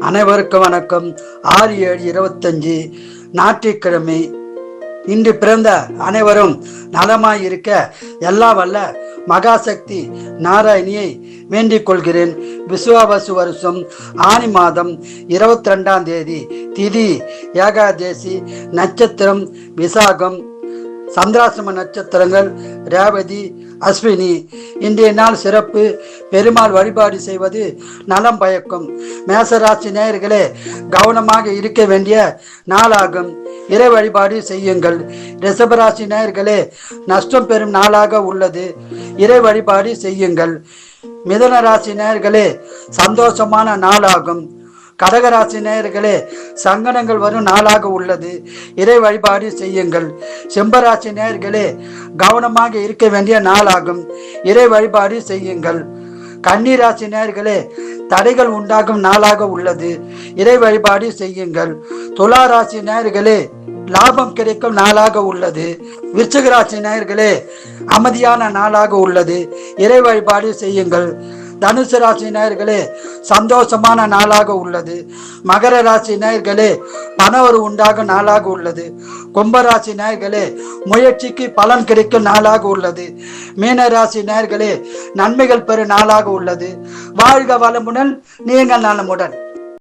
அனைவருக்கும் வணக்கம். ஆறு ஏழு இருபத்தஞ்சு ஞாயிற்றுக்கிழமை இன்று பிறந்த அனைவரும் நலமாய் இருக்க எல்லா வல்ல மகாசக்தி நாராயணியை வேண்டிக் கொள்கிறேன். விசுவாபசு வருஷம் ஆனி மாதம் இருபத்தி ரெண்டாம் தேதி திதி ஏகாதேசி நட்சத்திரம் விசாகம் சந்திராசிரம நட்சத்திரங்கள் ரேவதி அஸ்வினி இன்றைய நாள் சிறப்பு. பெருமாள் வழிபாடு செய்வது நலம் பயக்கும். மேசராசி நேயர்களே கவனமாக இருக்க வேண்டிய நாளாகும். இறை வழிபாடு செய்யுங்கள். ரிஷபராசி நேயர்களே நஷ்டம் பெறும் நாளாக உள்ளது. இறை வழிபாடு செய்யுங்கள். மிதன ராசி நேயர்களே சந்தோஷமான நாளாகும். கடகராசி நேயர்களே சங்கடங்கள் வரும் நாளாக உள்ளது. இறை வழிபாடு செய்யுங்கள். செம்பராசி நேயர்களே கவனமாக இருக்க வேண்டிய நாளாகும். இறை வழிபாடு செய்யுங்கள். கன்னிராசி நேர்களே தடைகள் உண்டாகும் நாளாக உள்ளது. இறை வழிபாடு செய்யுங்கள். துலா ராசி நேயர்களே லாபம் கிடைக்கும் நாளாக உள்ளது. விருச்சிக ராசி அமைதியான நாளாக உள்ளது. இறை வழிபாடு செய்யுங்கள். தனுசு ராசி நேயர்களே சந்தோஷமான நாளாக உள்ளது. மகர ராசி நேயர்களே பணவரு உண்டாகும் நாளாக உள்ளது. கும்பராசி நேயர்களே முயற்சிக்கு பலன் கிடைக்கும் நாளாக உள்ளது. மீன ராசி நேயர்களே நன்மைகள் பெறும் நாளாக உள்ளது. வாழ்க வளமுடன் நீங்கள் நலமுடன்